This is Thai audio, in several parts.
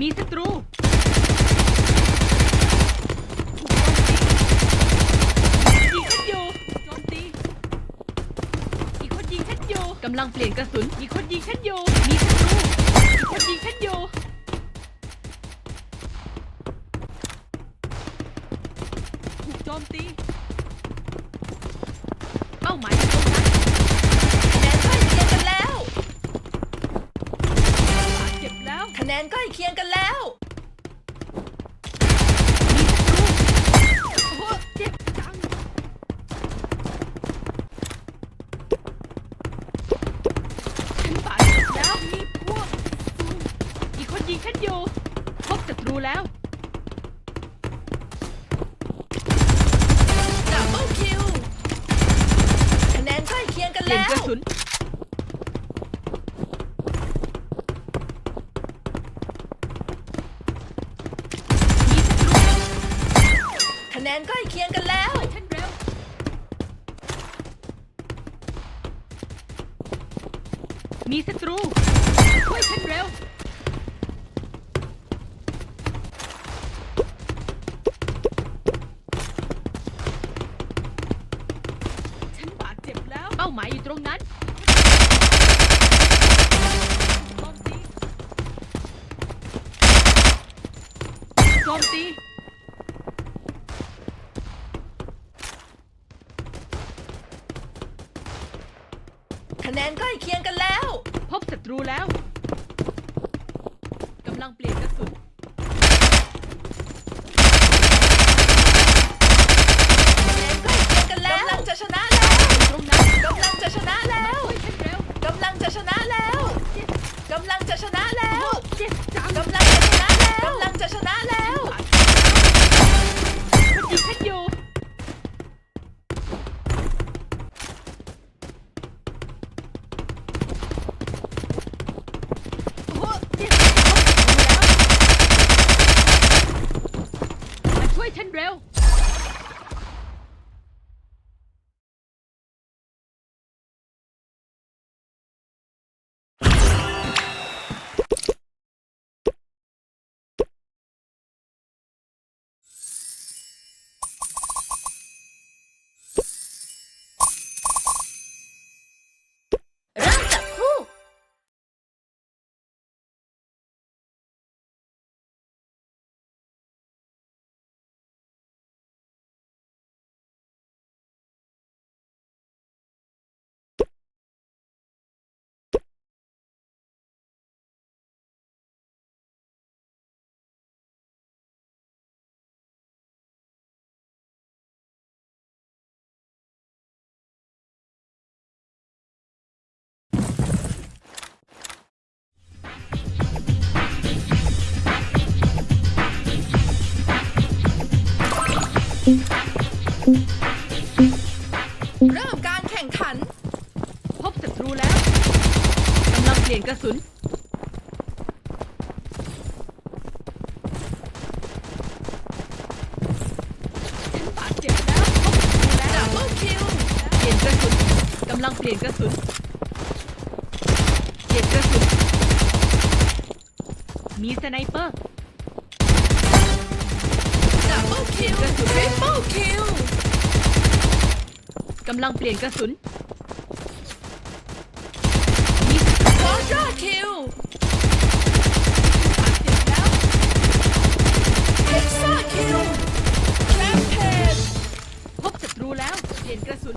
มีศัตรูยิงฉันอยู่โจมตีอีกคนยิงฉันอยู่กำลังเปลี่ยนกระสุนอีกคนยิงฉันอยู่มีศัตรูอีกคนยิงฉันอยู่ถูกโจมตี ยิงฉันอยู่ พบศัตรูแล้ว ดับเบิลคิวคะแนนใกล้เคียงกันเปลี่ยนแล้วกระสุน มีศัตรูคะแนนใกล้เคียงกันแล้วช่วยฉันเร็ว มีศัตรูช่วยฉันเร็ว รงนั้นโจมตีโจมตีคะแนนใกล้เคียงกันแล้ว พบศัตรูแล้วกำลังเปลี่ยน เริ่มการแข่งขัน พบศัตรูแล้วกำลังเปลี่ยนกระสุน ฉันบาดเจ็บแล้วพบศัตรูแล้วดับเบิลคิวเปลี่ยนกระสุนกำลังเปลี่ยนกระสุน เปลี่ยนกระสุน มีสไนเปอร์ กำลังเปลี่ยนกระสุน Quadra kill เจ็บแล้ว Hexa kill Rampage พบศัตรูแล้ว เปลี่ยนกระสุน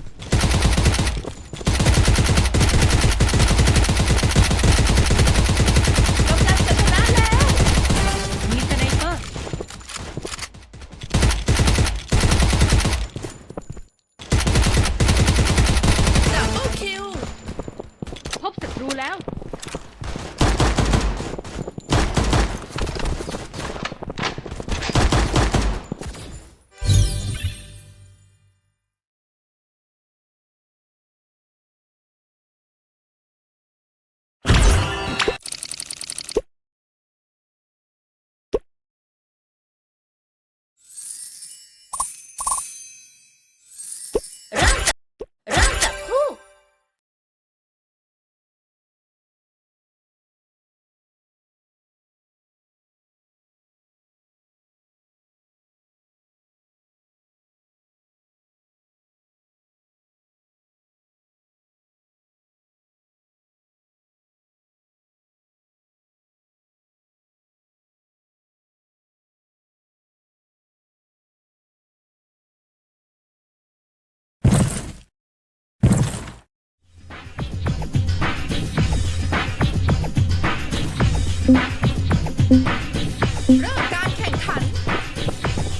เริ่มการแข่งขัน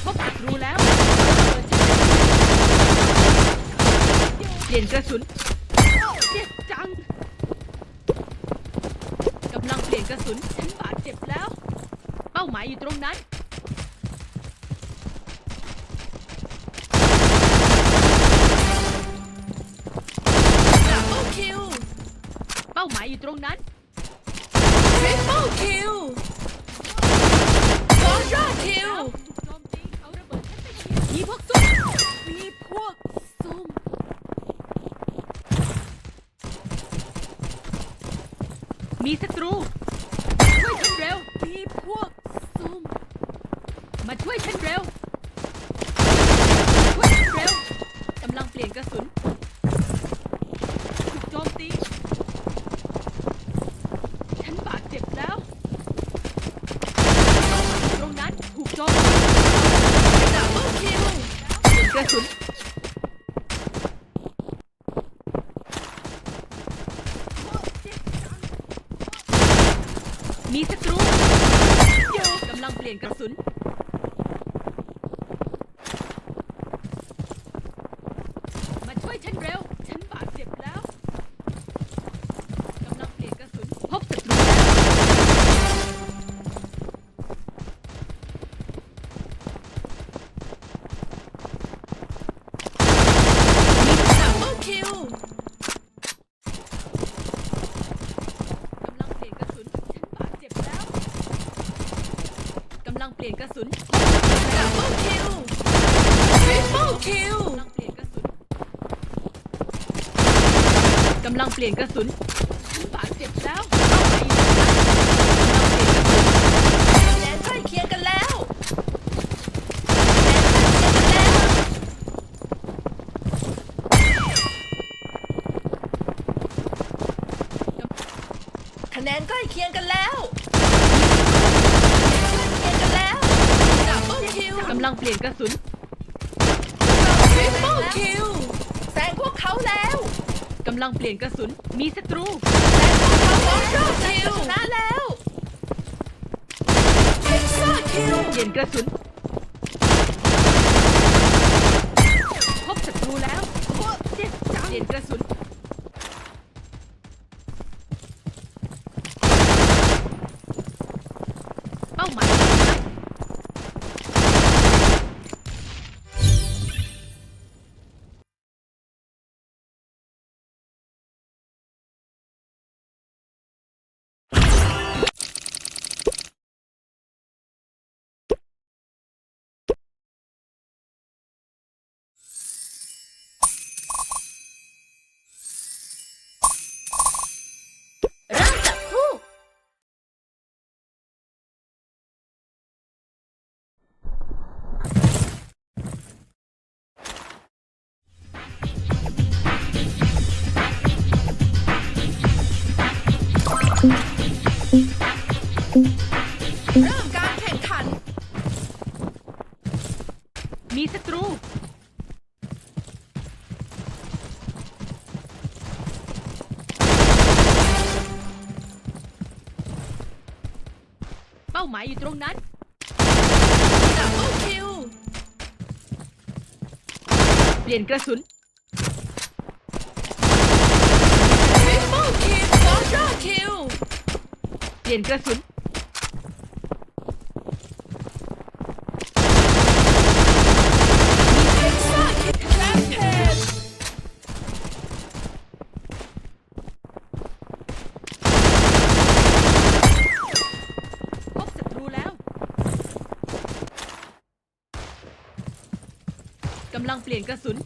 พบศัตรูแล้วเปลี่ยนกระสุนเจ็บจังกำลังเปลี่ยนกระสุนฉันบาดเจ็บแล้ว เป้าหมายอยู่ตรงนั้น Double kill เป้าหมายอยู่ตรงนั้น คิวโจอาระเบิดฉันไปทีมีพวกซุ่มมีพวกซุ่มมีศัตรู Come ำลังเปลี่ยนกระสุน Double kill Triple kill กำลังเปลี่ยนกระสุนกำลังเปลี่ยนกระสุน งเปลี่ยนกระสุน Triple kill แซงพวกเขาแล้วกำลังเปลี่ยนกระสุน มีศัตรูแซง Triple kill ชนะแล้ว Hexa kill เปลี่ยนกระสุน พบศัตรูแล้วเเปลี่ยนกระสุน เป้าหมาย ป้าหมายอยู่ตรงนั้นดับเบิลคิว เปลี่ยนกระสุนทริปเปิลคิวดับเบิลคิว เปลี่ยนกระสุน ลังเปลี่ยนกระสุน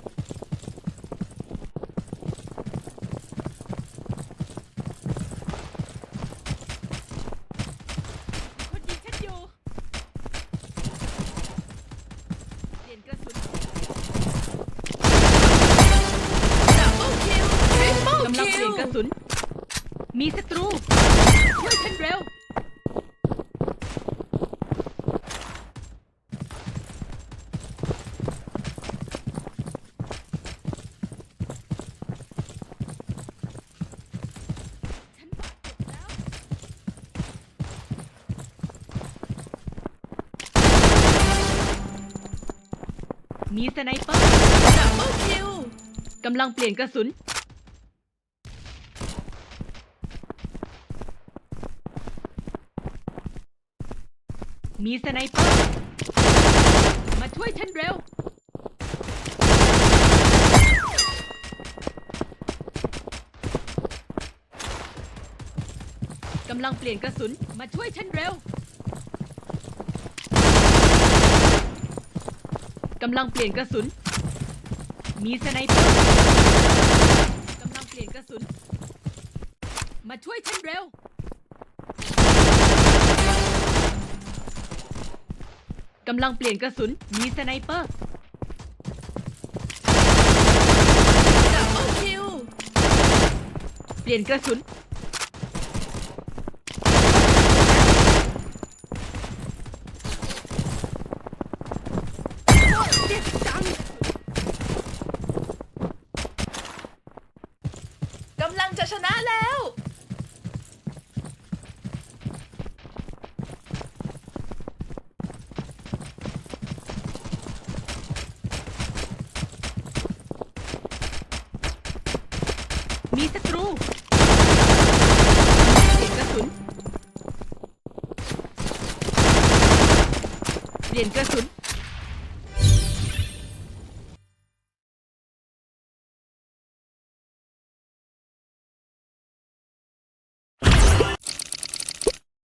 คนยิงฉันอยู่ เปลี่ยนกระสุน Double kill Triple กำลังเปลี่ยนกระ kill สุน มีศัตรู ช่วยฉันเร็ว ฉันบาดเจ็บแล้ว มีสไนเปอร์ Double kill กำลังเปลี่ยนกระสุน มีสไนเปอร์ มาช่วยฉันเร็ว กำลังเปลี่ยนกระสุน มาช่วยฉันเร็ว กำลังเปลี่ยนกระสุน มีสไนเปอร์กำลังเปลี่ยนกระสุน มาช่วยฉันเร็ว กำลังเปลี่ยนกระสุน มีสไนเปอร์ Double kill เปลี่ยนกระสุน เจ็บจัง กำลังจะชนะแล้ว มีศัตรู เปลี่ยนกระสุน เปลี่ยนกระสุน